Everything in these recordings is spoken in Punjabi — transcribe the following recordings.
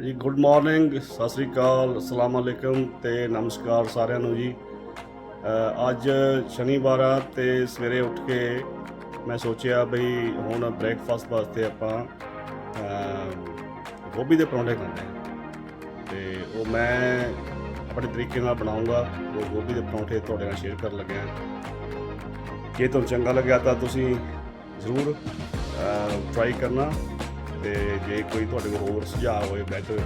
ਜੀ ਗੁੱਡ ਮਾਰਨਿੰਗ ਸਤਿ ਸ੍ਰੀ ਅਕਾਲ, ਅਸਲਾਮ ਅਲੈਕਮ ਤੇ ਨਮਸਕਾਰ ਸਾਰਿਆਂ ਨੂੰ ਜੀ। ਅੱਜ ਸ਼ਨੀਵਾਰ ਆ ਤੇ ਸਵੇਰੇ ਉੱਠ ਕੇ ਮੈਂ ਸੋਚਿਆ ਬਈ ਹੁਣ ਬ੍ਰੇਕਫਾਸਟ ਵਾਸਤੇ ਆਪਾਂ ਗੋਭੀ ਦੇ ਪਰੌਂਠੇ ਖਾਂਦੇ ਹਾਂ। ਤੇ ਉਹ ਮੈਂ ਆਪਣੇ ਤਰੀਕੇ ਨਾਲ ਬਣਾਉਂਗਾ, ਉਹ ਗੋਭੀ ਦੇ ਪਰੌਂਠੇ ਤੁਹਾਡੇ ਨਾਲ ਸ਼ੇਅਰ ਕਰਨ ਲੱਗਿਆ। ਜੇ ਤੁਹਾਨੂੰ ਚੰਗਾ ਲੱਗਿਆ ਤਾਂ ਤੁਸੀਂ ਜ਼ਰੂਰ ਟਰਾਈ ਕਰਨਾ। ਤੇ ਜੇ ਕੋਈ ਤੁਹਾਡੇ ਕੋਲ ਹੋਰ ਸੁਝਾਅ ਹੋਵੇ ਬਿਹਤਰ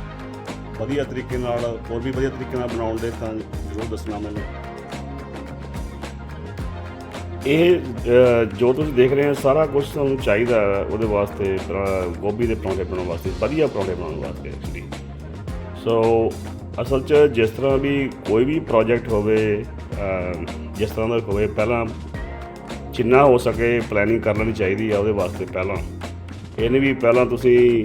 ਵਧੀਆ ਤਰੀਕੇ ਨਾਲ ਹੋਰ ਵੀ ਵਧੀਆ ਤਰੀਕੇ ਨਾਲ ਬਣਾਉਣ ਦੇ ਤਾਂ ਜ਼ਰੂਰ ਦੱਸਣਾ ਮੈਨੂੰ। ਇਹ ਜੋ ਤੁਸੀਂ ਦੇਖ ਰਹੇ ਹੋ ਸਾਰਾ ਕੁਝ ਤੁਹਾਨੂੰ ਚਾਹੀਦਾ ਉਹਦੇ ਵਾਸਤੇ ਅ, ਗੋਭੀ ਦੇ ਪਰੌਂਠੇ ਬਣਾਉਣ ਵਾਸਤੇ ਵਧੀਆ ਪਰੌਂਠੇ ਬਣਾਉਣ ਵਾਸਤੇ ਐਕਚੁਅਲੀ ਸੋ ਅਸਲ 'ਚ ਜਿਸ ਤਰ੍ਹਾਂ ਵੀ ਕੋਈ ਵੀ ਪ੍ਰੋਜੈਕਟ ਹੋਵੇ ਜਿਸ ਤਰ੍ਹਾਂ ਦਾ ਹੋਵੇ ਪਹਿਲਾਂ ਜਿੰਨਾ ਹੋ ਸਕੇ ਪਲੈਨਿੰਗ ਕਰ ਲੈਣੀ ਚਾਹੀਦੀ ਆ ਉਹਦੇ ਵਾਸਤੇ ਪਹਿਲਾਂ। ਇਹਨੇ ਵੀ ਪਹਿਲਾਂ ਤੁਸੀਂ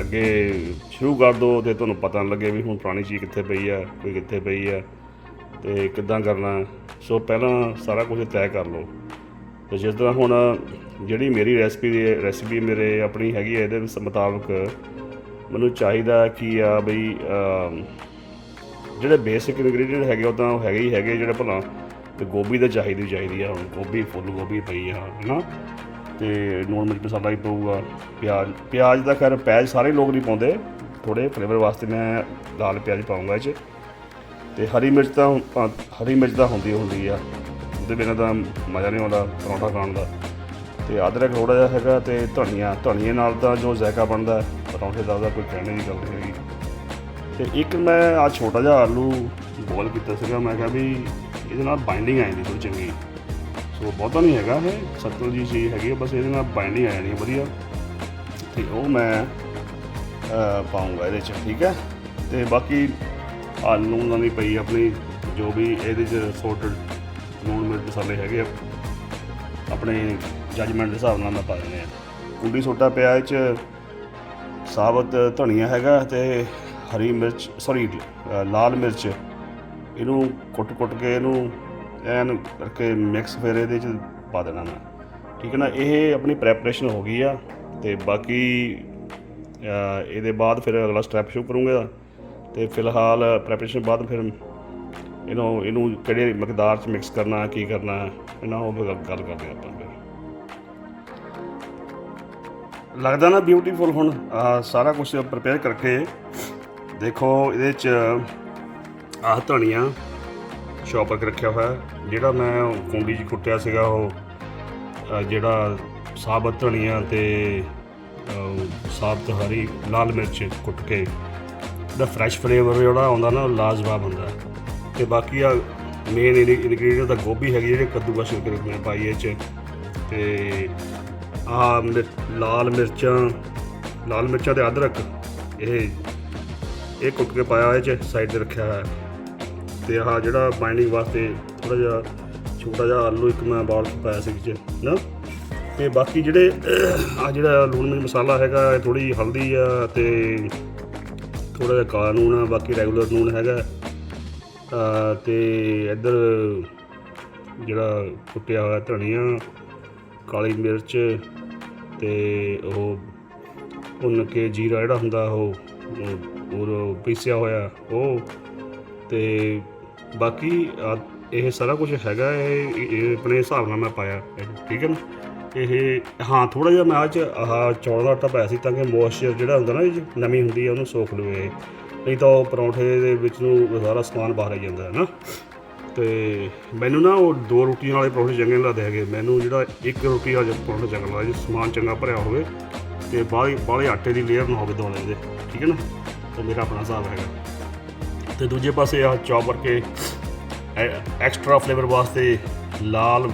ਅੱਗੇ ਸ਼ੁਰੂ ਕਰ ਦਿਓ, ਤੇ ਤੁਹਾਨੂੰ ਪਤਾ ਨਾ ਲੱਗੇ ਵੀ ਹੁਣ ਪੁਰਾਣੀ ਚੀਜ਼ ਕਿੱਥੇ ਪਈ ਆ, ਕੋਈ ਕਿੱਥੇ ਪਈ ਆ, ਤੇ ਕਿੱਦਾਂ ਕਰਨਾ। ਸੋ ਪਹਿਲਾਂ ਸਾਰਾ ਕੁਝ ਤੈਅ ਕਰ ਲਓ। ਤੇ ਜਿਸ ਤਰ੍ਹਾਂ ਹੁਣ ਜਿਹੜੀ ਮੇਰੀ ਰੈਸਪੀ ਦੀ ਰੈਸਪੀ ਮੇਰੇ ਆਪਣੀ ਹੈਗੀ ਹੈ ਇਹਦੇ ਮੁਤਾਬਕ ਮੈਨੂੰ ਚਾਹੀਦਾ ਕਿ ਆ ਬਈ ਜਿਹੜੇ ਬੇਸਿਕ ਇੰਗਰੀਡੀਅੰਟ ਹੈਗੇ ਉਹ ਤਾਂ ਹੈਗੇ ਹੀ ਹੈਗੇ ਜਿਹੜੇ ਭਲਾ ਤੇ ਗੋਭੀ ਤਾਂ ਚਾਹੀਦੀ ਚਾਹੀਦੀ ਆ, ਹੁਣ ਗੋਭੀ ਫੁੱਲ ਗੋਭੀ ਪਈ ਆ, ਹਨਾ? ਤੇ ਨੂਣ ਮਿਰਚ ਮਸਾਲਾ ਹੀ ਪਊਗਾ ਪਿਆਜ਼ ਪਿਆਜ਼ ਦਾ ਖੈਰ ਪਿਆਜ਼ ਸਾਰੇ ਲੋਕ ਨਹੀਂ ਪਾਉਂਦੇ ਥੋੜੇ ਫਲੇਵਰ ਵਾਸਤੇ ਮੈਂ ਲਾਲ ਪਿਆਜ਼ ਪਾਉਂਗਾ ਇਹ 'ਚ। ਤੇ ਹਰੀ ਮਿਰਚ ਤਾਂ ਪਾ- ਹਰੀ ਮਿਰਚ ਤਾਂ ਹੁੰਦੀ ਹੁੰਦੀ ਆ ਉਹਦੇ ਬਿਨਾਂ ਤਾਂ ਮਜ਼ਾ ਨਹੀਂ ਆਉਂਦਾ ਪਰੌਂਠਾ ਖਾਣ ਦਾ। ਤੇ ਅਦਰਕ ਥੋੜਾ ਜਿਹਾ ਹੈਗਾ ਤੇ ਧਨੀਆ ਧਨੀਏ ਨਾਲ ਤਾਂ ਜੋ ਜ਼ਾਇਕਾ ਬਣਦਾ ਹੈ, ਪਰੌਂਠੇ ਦਾ ਉਹਦਾ ਕੋਈ ਕਹਿਣੇ ਦੀ ਗੱਲ ਨਹੀਂ ਹੈਗੀ। ਤੇ ਇੱਕ ਮੈਂ ਆ ਛੋਟਾ ਜਿਹਾ ਆਲੂ ਬੋਲ ਕੀਤਾ ਸੀਗਾ ਮੈਂ ਕਿਹਾ ਵੀ ਇਹਦੇ ਨਾਲ ਬਾਈਂਡਿੰਗ ਆ ਜਾਂਦੀ ਥੋੜੀ ਚੰਗੀ। ਸੋ ਬਹੁਤਾ ਨਹੀਂ ਹੈਗਾ ਇਹ। ਸੱਤਰ ਦੀ ਚੀਜ਼ ਹੈਗੀ ਆ, ਬਸ ਇਹਦੇ ਨਾਲ ਬਾਈਂਡਿੰਗ ਆ ਜਾਣੀ ਵਧੀਆ। ਤੇ ਉਹ ਮੈਂ ਪਾਉਂਗਾ ਇਹਦੇ ਚ ਠੀਕ ਹੈ? ਤੇ ਬਾਕੀ ਆਲੂ ਨਾਲ ਨਹੀਂ ਪਈ ਆਪਣੀ ਜੋ ਵੀ ਇਹਦੇ ਚ ਸੋਰਟਡ ਲੂਣ ਮਿਰਚ ਮਸਾਲੇ ਹੈਗੇ ਆ ਆਪਣੇ ਜੱਜਮੈਂਟ ਦੇ ਹਿਸਾਬ ਨਾਲ ਮੈਂ ਪਾ ਦਿੰਦੇ ਆ। ਕੁੰਡੀ ਸੋਟਾ ਪਿਆ ਇਹ ਚ ਸਾਬਤ ਧਨੀਆ ਹੈਗਾ ਤੇ ਹਰੀ ਮਿਰਚ ਸੌਰੀ ਲਾਲ ਮਿਰਚ। ਇਹਨੂੰ ਕੁੱਟ-ਕੁੱਟ ਕੇ ਇਹਨੂੰ ਐਨ ਕਰਕੇ ਮਿਕਸ ਫਿਰ ਇਹਦੇ ਚ ਪਾ ਦੇਣਾ ਮੈਂ। ਠੀਕ ਹੈ ਨਾ, ਇਹ ਆਪਣੀ ਪ੍ਰੈਪਰੇਸ਼ਨ ਹੋ ਗਈ ਆ ਤੇ ਬਾਕੀ ਇਹਦੇ ਬਾਅਦ ਫਿਰ ਅਗਲਾ ਸਟੈਪ ਸ਼ੁਰੂ ਕਰੂੰਗਾ। ਤੇ ਫਿਲਹਾਲ ਪ੍ਰੈਪਰੇਸ਼ਨ ਬਾਅਦ ਫਿਰ ਇਹਨੂੰ ਇਹਨੂੰ ਕਿਹੜੇ ਮਕਦਾਰ ਚ ਮਿਕਸ ਕਰਨਾ, ਕੀ ਕਰਨਾ, ਇਹਨਾਂ ਉਹ ਗੱਲ ਗੱਲ ਕਰਦੇ ਆਪਾਂ ਫਿਰ। ਲੱਗਦਾ ਨਾ ਬਿਊਟੀਫੁਲ ਹੁਣ ਸਾਰਾ ਕੁਝ ਪ੍ਰਪੇਅਰ ਕਰਕੇ ਦੇਖੋ ਇਹਦੇ ਚ ਆਹ ਧਨੀਆ ਸ਼ੌਪ ਰੱਖਿਆ ਹੋਇਆ। ਜਿਹੜਾ ਮੈਂ ਉਹ ਕੁੰਡੀ 'ਚ ਕੁੱਟਿਆ ਸੀਗਾ ਉਹ ਜਿਹੜਾ ਸਾਬਤ ਧਨੀਆ ਤੇ ਸਾਬਤ ਹਰੀ ਲਾਲ ਮਿਰਚ ਕੁੱਟ ਕੇ ਦਾ ਫਰੈਸ਼ ਫਲੇਵਰ ਜਿਹੜਾ ਆਉਂਦਾ ਨਾ ਉਹ ਲਾਜਵਾਬ ਹੁੰਦਾ ਹੈ। ਤੇ ਬਾਕੀ ਆ ਮੇਨ ਇਨਗਰੀਡੀਅੰਟ ਦਾ ਗੋਭੀ ਹੈਗੀ ਜਿਹੜੇ ਕੱਦੂਕਸ ਕਰਕੇ ਮੈਂ ਪਾਈ ਇਹ 'ਚ ਤੇ ਆ ਲਾਲ ਮਿਰਚਾਂ ਲਾਲ ਮਿਰਚਾਂ ਤੇ ਅਦਰਕ, ਇਹ ਇਹ ਕੁੱਟ ਕੇ ਪਾਇਆ ਇਹ 'ਚ ਸਾਈਡ ਤੇ ਰੱਖਿਆ ਹੋਇਆ। ਤੇ ਆਹ ਜਿਹੜਾ ਬਾਈਂਡਿੰਗ ਵਾਸਤੇ ਥੋੜਾ ਜਿਹਾ ਛੋਟਾ ਜਿਹਾ ਆਲੂ ਇੱਕ ਮੈਂ ਬਾਲ ਪਾਇਆ ਸੀ ਵਿੱਚ ਨਾ? ਤੇ ਬਾਕੀ ਜਿਹੜੇ ਆ ਜਿਹੜਾ ਲੂਣ ਮਿਰਚ ਮਸਾਲਾ ਹੈਗਾ ਥੋੜੀ ਹਲਦੀ ਆ ਤੇ ਥੋੜਾ ਜਿਹਾ ਕਾਲਾ ਲੂਣ ਆ ਬਾਕੀ ਰੈਗੂਲਰ ਲੂਣ ਹੈਗਾ। ਆ, ਤੇ ਇੱਧਰ ਜਿਹੜਾ ਕੁੱਟਿਆ ਹੋਇਆ ਧਨੀਆ ਕਾਲੀ ਮਿਰਚ ਤੇ ਉਹ ਭੁੰਨ ਕੇ ਜੀਰਾ ਜਿਹੜਾ ਹੁੰਦਾ ਉਹ ਉਹ- ਉਹ ਪੀਸਿਆ ਹੋਇਆ ਉਹ ਤੇ ਬਾਕੀ ਆ ਇਹ ਸਾਰਾ ਕੁਝ ਹੈਗਾ, ਇਹ ਇਹ ਆਪਣੇ ਹਿਸਾਬ ਨਾਲ ਮੈਂ ਪਾਇਆ ਠੀਕ ਹੈ ਨਾ? ਇਹ, ਹਾਂ ਥੋੜਾ ਜਿਹਾ ਮੈਂ ਆਹ 'ਚ ਆਹ ਚੌਲ ਦਾ ਆਟਾ ਪਾਇਆ ਸੀ ਤਾਂ ਕਿ ਮੋਇਸਚਰ ਜਿਹੜਾ ਹੁੰਦਾ ਨਾ, ਇਹ ਨਮੀ ਹੁੰਦੀ ਹੈ ਉਹਨੂੰ ਸੋਖ ਲਵੇ। ਇਹ। ਨਹੀਂ ਤਾਂ ਉਹ ਪਰੌਂਠੇ ਦੇ ਵਿੱਚ ਨੂੰ ਸਾਰਾ ਸਮਾਨ ਬਾਹਰ ਆ ਜਾਂਦਾ ਹੈ ਨਾ ਤੇ ਮੈਨੂੰ ਨਾ ਉਹ ਦੋ ਰੋਟੀਆਂ ਵਾਲੇ ਪਰੌਂਠੇ ਚੰਗੇ ਨਹੀਂ ਲੱਗਦੇ ਹੈਗੇ। ਮੈਨੂੰ ਜਿਹੜਾ ਇੱਕ ਰੋਟੀ ਵਾਲਾ ਪਰੌਂਠਾ ਚੰਗਾ ਲੱਗਦਾ, ਜੇ ਸਮਾਨ ਚੰਗਾ ਭਰਿਆ ਹੋਵੇ, ਤੇ ਬਾਹਲੇ ਬਾਹਲੇ ਆਟੇ ਦੀ ਲੇਅਰ ਨਾ ਹੋਵੇ ਦੋਲੇ ਦੇ, ਠੀਕ ਹੈ ਨਾ? ਤੇ ਮੇਰਾ ਆਪਣਾ ਹਿਸਾਬ ਹੈਗਾ। ਤੇ ਦੂਜੇ ਪਾਸੇ ਆ ਚੌਪ ਕਰਕੇ ਐਕਸਟਰਾ ਫਲੇਵਰ ਵਾਸਤੇ ਲਾਲ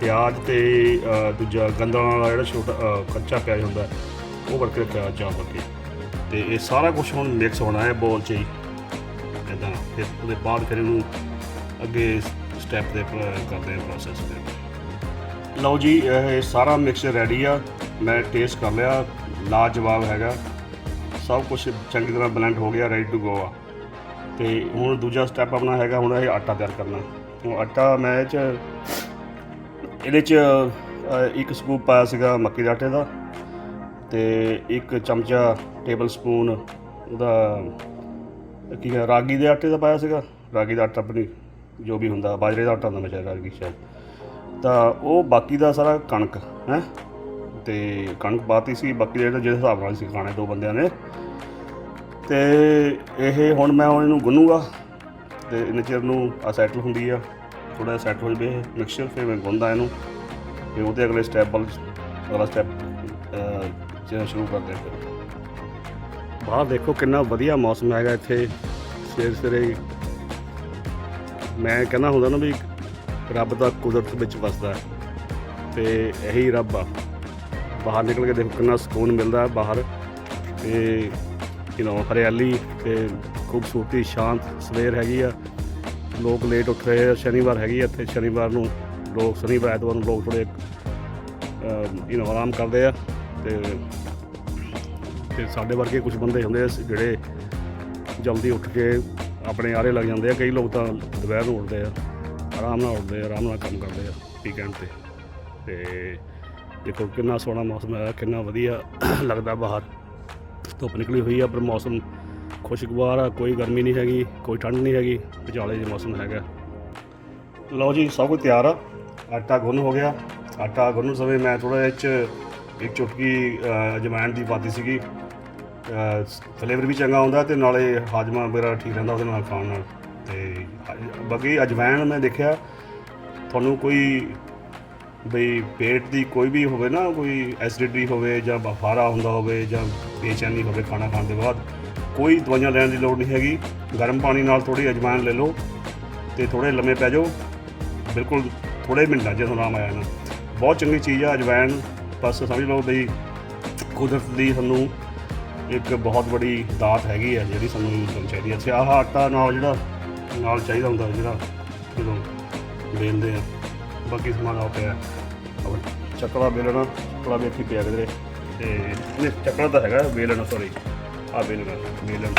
ਪਿਆਜ਼ ਤੇ ਦੂਜਾ ਗੰਦਲਾਂ ਵਾਲਾ ਜਿਹੜਾ ਛੋਟਾ ਕੱਚਾ ਪਿਆਜ਼ ਹੁੰਦਾ, ਉਹ ਕਰਕੇ ਰੱਖਿਆ ਚੌਪ ਕਰਕੇ ਤੇ ਇਹ ਸਾਰਾ ਕੁਝ ਹੁਣ ਮਿਕਸ ਹੋਣਾ ਹੈ ਬੋਲ 'ਚ ਹੀ। ਇਦਾਂ ਫਿਰ ਉਹਦੇ ਬਾਅਦ ਫਿਰ ਇਹਨੂੰ ਅੱਗੇ ਸਟੈਪ ਦੇ ਕਰਦੇ ਹਾਂ ਪ੍ਰੋਸੈਸ ਫਿਰ। ਲਓ ਜੀ, ਇਹ ਸਾਰਾ ਮਿਕਸਚਰ ਰੈਡੀ ਆ। ਮੈਂ ਟੇਸਟ ਕਰ ਲਿਆ, ਲਾਜਵਾਬ ਹੈਗਾ। ਸਭ ਕੁਝ ਚੰਗੀ ਤਰ੍ਹਾਂ ਬਲੈਂਡ ਹੋ ਗਿਆ ਰੈਡੀ ਟੂ ਗੋ ਆ। ਤੇ ਹੁਣ ਦੂਜਾ ਸਟੈਪ ਆਪਣਾ ਹੈਗਾ, ਹੁਣ ਇਹ ਆਟਾ ਤਿਆਰ ਕਰਨਾ। ਉਹ ਆਟਾ ਮੈਂ ਇਹ ਚ, ਇਹਦੇ ਚ ਇੱਕ ਸਕੂਪ ਪਾਇਆ ਸੀਗਾ ਮੱਕੀ ਦੇ ਆਟੇ ਦਾ ਤੇ ਇੱਕ ਚਮਚਾ ਟੇਬਲ ਸਪੂਨ ਉਹਦਾ, ਕੀ ਹੈ, ਰਾਗੀ ਦੇ ਆਟੇ ਦਾ ਪਾਇਆ ਸੀਗਾ। ਰਾਗੀ ਦਾ ਆਟਾ ਆਪਣੀ, ਜੋ ਵੀ ਹੁੰਦਾ, ਬਾਜਰੇ ਦਾ ਆਟਾ ਹੁੰਦਾ ਮੈਂ ਸ਼ਾਇਦ ਰਾਗੀ ਸ਼ਾਇਦ। ਤਾਂ ਉਹ ਬਾਕੀ ਦਾ ਸਾਰਾ ਕਣਕ, ਹੈ? ਤੇ ਕਣਕ ਪਾਤੀ ਸੀ, ਬਾਕੀ ਜਿਹੜਾ ਜਿਹੜੇ ਹਿਸਾਬ ਨਾਲ ਸੀ ਖਾਣੇ ਦੋ ਬੰਦਿਆਂ ਨੇ। ਤੇ ਇਹ ਹੁਣ ਮੈਂ ਹੁਣ ਇਹਨੂੰ ਗੁੰਨੂਗਾ ਤੇ ਇੰਨੇ ਚਿਰ ਨੂੰ ਆ ਸੈਟਲ ਹੁੰਦੀ ਆ ਥੋੜਾ ਸੈਟ ਹੋ ਜਵੇ ਮਿਕਸਚਰ ਫਿਰ ਮੈਂ ਗੁੰਨਦਾ ਇਹਨੂੰ ਤੇ ਉਹਦੇ ਅਗਲੇ ਸਟੈਪ ਵੱਲ, ਅਗਲਾ ਸਟੈਪ ਜਿਹੜਾ ਸ਼ੁਰੂ ਕਰਦੇ ਫਿਰ। ਬਾਹਰ ਦੇਖੋ ਕਿੰਨਾ ਵਧੀਆ ਮੌਸਮ ਹੈਗਾ ਇੱਥੇ। ਸਵੇਰ ਸਵੇਰੇ ਮੈਂ ਕਹਿੰਦਾ ਹੁੰਦਾ ਨਾ ਵੀ ਰੱਬ ਦਾ ਕੁਦਰਤ ਵਿੱਚ ਵਸਦਾ ਹੈ ਤੇ ਇਹੀ ਰੱਬ ਆ। ਬਾਹਰ ਨਿਕਲ ਕੇ ਦੇਖੋ ਕਿੰਨਾ ਸਕੂਨ ਮਿਲਦਾ ਬਾਹਰ ਤੇ ਯੂ نو ਹਰਿਆਲੀ ਤੇ ਖੂਬਸੂਰਤੀ ਸ਼ਾਂਤ ਸਵੇਰ ਹੈਗੀ ਆ ਲੋਕ ਲੇਟ ਉੱਠ ਰਹੇ ਆ ਸ਼ਨੀਵਾਰ ਹੈਗੀ ਆ ਇੱਥੇ ਸ਼ਨੀਵਾਰ ਨੂੰ ਲੋਕ ਸ਼ਨੀਵਾਰ ਐਤਵਾਰ ਨੂੰ ਲੋਕ ਥੋੜੇ ਯੂ نو ਆਰਾਮ ਕਰਦੇ ਆ ਤੇ ਤੇ ਸਾਡੇ ਵਰਗੇ ਕੁਝ ਬੰਦੇ ਹੁੰਦੇ ਆ ਜਿਹੜੇ ਜਲਦੀ ਉੱਠ ਕੇ ਆਪਣੇ ਆਰੇ ਲੱਗ ਜਾਂਦੇ ਆ ਕਈ ਲੋਕ ਤਾਂ ਦੁਪਹਿਰ ਨੂੰ ਉੱਠਦੇ ਆ ਆਰਾਮ ਨਾਲ ਉੱਠਦੇ ਆ ਆਰਾਮ ਨਾਲ ਕੰਮ ਕਰਦੇ ਆ ਵੀਕਐਂਡ ਤੇ ਤੇ ਦੇਖੋ ਕਿੰਨਾ ਸੋਹਣਾ ਮੌਸਮ ਹੈ ਕਿੰਨਾ ਵਧੀਆ ਲੱਗਦਾ ਬਾਹਰ ਧੁੱਪ ਨਿਕਲੀ ਹੋਈ ਆ, ਪਰ ਮੌਸਮ ਖੁਸ਼ਗਵਾਰ ਆ, ਕੋਈ ਗਰਮੀ ਨਹੀਂ ਹੈਗੀ, ਕੋਈ ਠੰਡ ਨਹੀਂ ਹੈਗੀ, ਵਿਚਾਲੇ ਜਿਹਾ ਮੌਸਮ ਹੈਗਾ। ਲਓ ਜੀ, ਸਭ ਕੁਝ ਤਿਆਰ ਆ। ਆਟਾ ਗੁੰਨ ਹੋ ਗਿਆ। ਆਟਾ ਗੁੰਨਣ ਸਮੇਂ ਮੈਂ ਥੋੜਾ ਜਿਹਾ 'ਚ ਇੱਕ ਚੁਟਕੀ ਅਜਵਾਇਣ ਦੀ ਪਾਤੀ ਸੀਗੀ। ਫਲੇਵਰ ਵੀ ਚੰਗਾ ਆਉਂਦਾ ਤੇ ਨਾਲੇ ਹਾਜਮਾ ਮੇਰਾ ਠੀਕ ਰਹਿੰਦਾ ਉਹਦੇ ਨਾਲ ਖਾਣ ਨਾਲ। ਤੇ, ਬਾਕੀ ਅਜਵਾਇਣ ਮੈਂ ਦੇਖਿਆ, ਤੁਹਾਨੂੰ ਕੋਈ ਬਈ ਪੇਟ ਦੀ ਕੋਈ ਵੀ ਹੋਵੇ ਨਾ, ਕੋਈ ਐਸਿਡਿਟੀ ਹੋਵੇ ਜਾਂ ਬੁਖਾਰਾ ਹੁੰਦਾ ਹੋਵੇ ਜਾਂ ਬੇਚੈਨੀ ਹੋਵੇ ਖਾਣਾ ਖਾਣ ਦੇ ਬਾਅਦ, ਕੋਈ ਦਵਾਈਆਂ ਲੈਣ ਦੀ ਲੋੜ ਨਹੀਂ ਹੈਗੀ। ਗਰਮ ਪਾਣੀ ਨਾਲ ਥੋੜੀ ਅਜਵਾਇਣ ਲੈ ਲਓ ਤੇ ਥੋੜੇ ਲੰਮੇ ਪੈ ਜਾਓ। ਬਿਲਕੁਲ ਥੋੜੇ ਮਿੰਟਾਂ 'ਚ ਤੁਹਾਨੂੰ ਆਰਾਮ ਆਇਆ ਜਾਣਾ ਬਹੁਤ ਚੰਗੀ ਚੀਜ਼ ਆ, ਅਜਵਾਇਣ। ਬਸ ਸਮਝ ਲਓ ਬਈ ਕੁਦਰਤ ਦੀ ਸਾਨੂੰ ਇੱਕ ਬਹੁਤ ਬੜੀ ਦਾਤ ਹੈਗੀ ਹੈ ਜਿਹੜੀ ਸਾਨੂੰ ਯੂਜ਼ ਚਾਹੀਦੀ ਹੈ ਅੱਛਾ ਆਹ ਆਟਾ ਨਾਲ ਜਿਹੜਾ, ਨਾਲ ਚਾਹੀਦਾ ਹੁੰਦਾ ਜਿਹੜਾ, ਜਦੋਂ ਵੇਲਦੇ ਆ। ਬਾਕੀ ਸਮਾਨ ਆ ਪਿਆ ਆਪਣਾ ਚੱਕਲਾ ਵੇਲਣਾ ਚੱਕਲਾ ਵੀ ਇੱਥੇ ਪਿਆ ਕਿਧਰੇ। ਤੇ ਨਹੀਂ ਚੱਕਲਾ ਤਾਂ ਹੈਗਾ ਵੇਲਣਾ ਸੌਰੀ ਆ ਵੇਲਣਾ ਵੇਲਣ।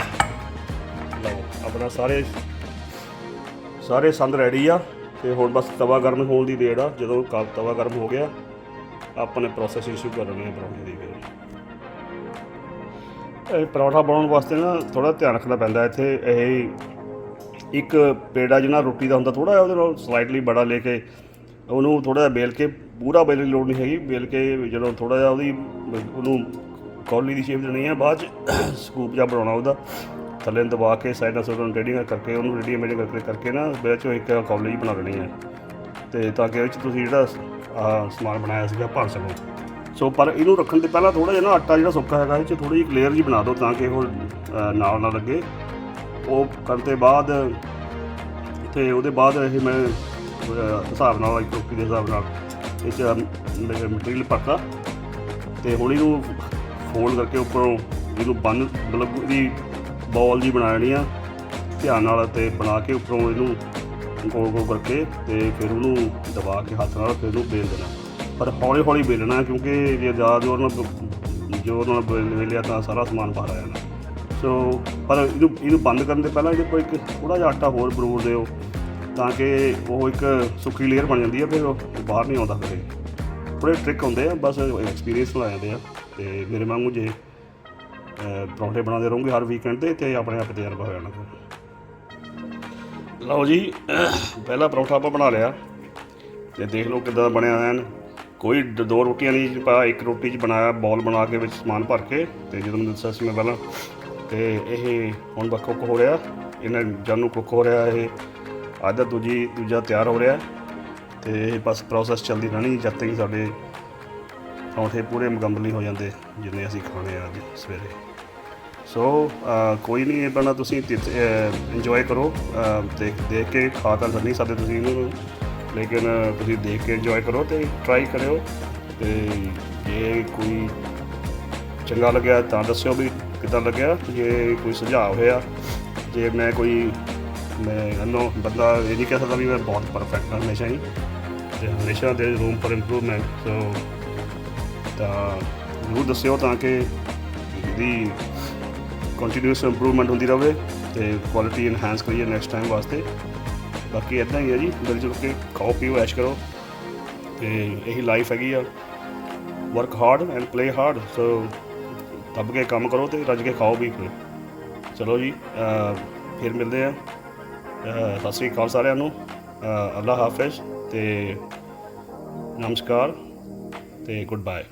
ਲਓ ਆਪਣਾ ਸਾਰੇ ਸਾਰੇ ਸੰਦ ਰੈਡੀ ਆ ਤੇ ਹੁਣ ਬਸ ਤਵਾ ਗਰਮ ਹੋਣ ਦੀ ਦੇਰ ਆ ਜਦੋਂ ਕ- ਤਵਾ ਗਰਮ ਹੋ ਗਿਆ ਆਪਾਂ ਨੇ ਪ੍ਰੋਸੈਸ ਸ਼ੁਰੂ ਕਰਨੀ ਹੈ ਪਰੌਂਠੇ ਦੀ ਇਹ ਪਰੌਂਠਾ ਬਣਾਉਣ ਵਾਸਤੇ ਨਾ ਥੋੜਾ ਧਿਆਨ ਰੱਖਣਾ ਪੈਂਦਾ ਇੱਥੇ ਇਹ ਇੱਕ ਪੇੜਾ ਜਿਹਾ ਰੋਟੀ ਦਾ ਹੁੰਦਾ ਥੋੜਾ ਜਿਹਾ ਉਹਦੇ ਨਾਲ ਸਲਾਈਟਲੀ ਬੜਾ ਲੈ ਕੇ ਉਹਨੂੰ ਥੋੜਾ ਜਿਹਾ ਬੇਲ ਕੇ, ਪੂਰਾ ਬੇਲਣ ਦੀ ਲੋੜ ਨਹੀਂ ਹੈਗੀ ਬੇਲ ਕੇ ਜਦੋਂ ਥੋੜਾ ਜਿਹਾ ਉਹਦੀ, ਉਹਨੂੰ ਕੌਲੀ ਦੀ ਸ਼ੇਪ ਦੇਣੀ ਹੈ, ਬਾਅਦ ਚ ਸਕੂਪ ਜਿਹਾ ਬਣਾਉਣਾ ਉਹਦਾ, ਥੱਲੇ ਨੂੰ ਦਬਾ ਕੇ ਸਾਈਡਾਂ ਸਾਈਡਾਂ ਨੂੰ ਰੈਡੀ ਕਰਕੇ, ਉਹਨੂੰ ਰੈਡੀ ਮੇਡ ਕਰਕੇ ਕਰਕੇ ਨਾ ਵਿੱਚ ਚੋਂ ਇੱਕ ਕੌਲੀ ਜਿਹੀ ਬਣਾ ਲੈਣੀ ਹੈ। ਤੇ ਤਾਂ ਕਿ ਇਹ 'ਚ ਤੁਸੀਂ ਜਿਹੜਾ ਸਮਾਨ ਬਣਾਇਆ ਸੀਗਾ, ਭਰ ਸਕੋ। ਸੋ ਪਰ ਇਹਨੂੰ ਰੱਖਣ ਤੋਂ ਪਹਿਲਾਂ ਥੋੜਾ ਜਿਹਾ ਨਾ ਆਟਾ ਜਿਹੜਾ ਸੁੱਕਾ ਹੈਗਾ ਇਹ 'ਚ ਥੋੜੀ ਜਿਹੀ ਲੇਅਰ ਜੀ ਬਣਾ ਦਿਓ ਤਾਂ ਕਿ ਉਹ ਨਾਲ ਨਾ ਲੱਗੇ। ਉਹ ਕਰਨ ਤੋਂ ਬਾਅਦ, ਤੇ ਉਹਦੇ ਬਾਅਦ ਇਹ ਮੈਂ ਹਿਸਾਬ ਨਾਲ, ਇੱਕ ਟੋਪੀ ਦੇ ਹਿਸਾਬ ਨਾਲ, ਇਹ 'ਚ ਮਟੀਰੀਅਲ ਭਰਤਾ। ਤੇ ਹੌਲੀ ਇਹਨੂੰ ਫੋਲਡ ਕਰਕੇ ਉੱਪਰੋਂ ਇਹਨੂੰ ਬੰਨ, ਮਤਲਬ ਇਹਦੀ ਬੋਲ ਜੀ ਬਣਾ ਲੈਣੀ ਆ, ਧਿਆਨ ਨਾਲ ਤੇ ਬਣਾ ਕੇ ਉੱਪਰੋਂ ਇਹਨੂੰ ਗੋਲ ਗੋਲ ਕਰਕੇ ਤੇ ਫਿਰ ਉਹਨੂੰ ਦਬਾ ਕੇ ਹੱਥ ਨਾਲ ਫਿਰ ਉਹਨੂੰ ਬੇਲ ਦੇਣਾ। ਪਰ ਹੌਲੀ ਹੌਲੀ ਬੇਲਣਾ ਕਿਉਂਕਿ ਜੇ ਜ਼ਿਆਦਾ ਜ਼ੋਰ ਨਾਲ ਬ- ਜ਼ੋਰ ਨਾਲ ਬੇਲ ਵੇਲਿਆ ਤਾਂ ਸਾਰਾ ਸਮਾਨ ਬਾਹਰ ਆ ਜਾਣਾ। ਸੋ ਪਰ ਇਹਨੂੰ ਇਹਨੂੰ ਬੰਦ ਕਰਨ ਦੇ ਪਹਿਲਾਂ ਇਹਦੇ ਕੋਈ ਇੱਕ ਥੋੜਾ ਜਿਹਾ ਆਟਾ ਹੋਰ ਬਰੂਰ ਦਿਓ। ਤਾਂ ਕਿ ਉਹ ਇੱਕ ਸੁੱਕੀ ਲੇਅਰ ਬਣ ਜਾਂਦੀ ਹੈ ਫਿਰ ਉਹ ਬਾਹਰ ਨਹੀਂ ਆਉਂਦਾ ਫਿਰ ਬੜੇ ਥੋੜੇ ਟ੍ਰਿਕ ਹੁੰਦੇ ਆ, ਬਸ ਐਕਸਪੀਰੀਅੰਸ ਨਾਲ ਆ ਜਾਂਦੇ ਆ। ਤੇ ਮੇਰੇ ਵਾਂਗੂ ਜੇ ਪਰੌਂਠੇ ਬਣਾਉਂਦੇ ਰਹੋਗੇ ਹਰ ਵੀਕਐਂਡ ਤੇ ਤੇ ਆਪਣੇ ਆਪ ਤਜਰਬਾ ਹੋ ਜਾਣਾ। ਲਓ ਜੀ, ਪਹਿਲਾ ਪਰੌਂਠਾ ਆਪਾਂ ਬਣਾ ਲਿਆ। ਤੇ ਦੇਖ ਲਓ ਕਿਦਾਂ ਬਣਿਆ ਐਨ। ਕੋਈ ਦੋ ਰੋਟੀਆਂ ਨਹੀਂ ਪਾਇਆ ਇੱਕ ਰੋਟੀ 'ਚ ਬਣਾਇਆ, ਬੌਲ ਬਣਾ ਕੇ ਵਿੱਚ ਸਮਾਨ ਭਰ ਕੇ, ਤੇ ਜਦੋਂ ਮੈਂ ਦੱਸਿਆ ਸੀ ਮੈਂ ਪਹਿਲਾਂ, ਤੇ ਇਹ ਹੁਣ ਬਸ ਕੁੱਕ ਹੋ ਰਿਹਾ। ਇਹਨਾਂ ਜਦ ਨੂੰ ਕੁੱਕ ਹੋ ਰਿਹਾ ਇਹ। ਅੱਧਾ ਦੂਜੀ ਦੂਜਾ ਤਿਆਰ ਹੋ ਰਿਹਾ। ਤੇ ਇਹ ਬਸ ਪ੍ਰੋਸੈਸ ਚੱਲਦੀ ਰਹਿਣੀ ਜਦ ਤੱਕ ਸਾਡੇ ਪਰੌਂਠੇ ਪੂਰੇ ਮੁਕੰਮਲ ਹੋ ਜਾਂਦੇ ਜਿੰਨੇ ਅਸੀਂ ਖਾਣੇ ਆ ਅੱਜ ਸਵੇਰੇ। ਸੋ ਕੋਈ ਨਹੀਂ ਇਹ ਬਣਾ ਤੁਸੀਂ ਇੰਜੋਏ ਕਰੋ। ਅਹ, ਦੇਖ ਕੇ ਖਾ ਤਾਂ ਨਹੀਂ ਸਕਦੇ ਤੁਸੀਂ ਇਹਨੂੰ ਲੇਕਿਨ ਤੁਸੀਂ ਦੇਖ ਕੇ ਇੰਜੋਏ ਕਰੋ ਤੇ ਟਰਾਈ ਕਰਿਓ। ਤੇ ਜੇ ਕੋਈ ਚੰਗਾ ਲੱਗਿਆ ਤਾਂ ਦੱਸਿਓ ਵੀ ਕਿੱਦਾਂ ਲੱਗਿਆ। ਜੇ ਕੋਈ ਸੁਝਾਅ ਹੋਇਆ ਜੇ ਮੈਂ ਕੋਈ ਮੈਂ ਅਨੋ ਬੰਦਾ ਇਹ ਨਹੀਂ ਕਹਿ ਸਕਦਾ ਵੀ ਮੈਂ ਬਹੁਤ ਪਰਫੈਕਟ ਹਾਂ ਹਮੇਸ਼ਾ ਹੀ। ਤੇ ਹਮੇਸ਼ਾ ਦੇ ਰੂਮ ਫॉर ਇੰਪਰੂਵਮੈਂਟ ਸੋ ਤਾਂ ਜ਼ਰੂਰ ਦੱਸਿਓ ਤਾਂ ਕਿ ਇਹਦੀ ਕੰਟੀਨਿਊਸ ਇੰਪਰੂਵਮੈਂਟ ਹੁੰਦੀ ਰਹੇ ਤੇ ਕੁਆਲਿਟੀ ਇਨਹਾਂਸ ਕਰੀਏ ਨੈਕਸਟ ਟਾਈਮ ਵਾਸਤੇ। ਬਾਕੀ ਇਦਾਂ ਹੀ ਹੈ ਜੀ ਮਿਲ ਜੁਲ ਕੇ ਖਾਓ, ਪੀਓ, ਐਸ਼ ਕਰੋ। ਤੇ ਇਹੀ ਲਾਈਫ ਹੈਗੀ ਆ। Work hard and play hard so ਦੱਬ ਕੇ ਕੰਮ ਕਰੋ ਤੇ ਰੱਜ ਕੇ ਖਾਓ ਵੀ ਫਿਰ ਚਲੋ ਜੀ ਫਿਰ ਮਿਲਦੇ ਆ। ਸਤਿ ਸ੍ਰੀ ਅਕਾਲ ਸਾਰਿਆਂ ਨੂੰ। ਅਹ ਅੱਲਾ ਹਾਫਿਜ਼ ਤੇ ਨਮਸਕਾਰ ਤੇ ਗੁੱਡ ਬਾਏ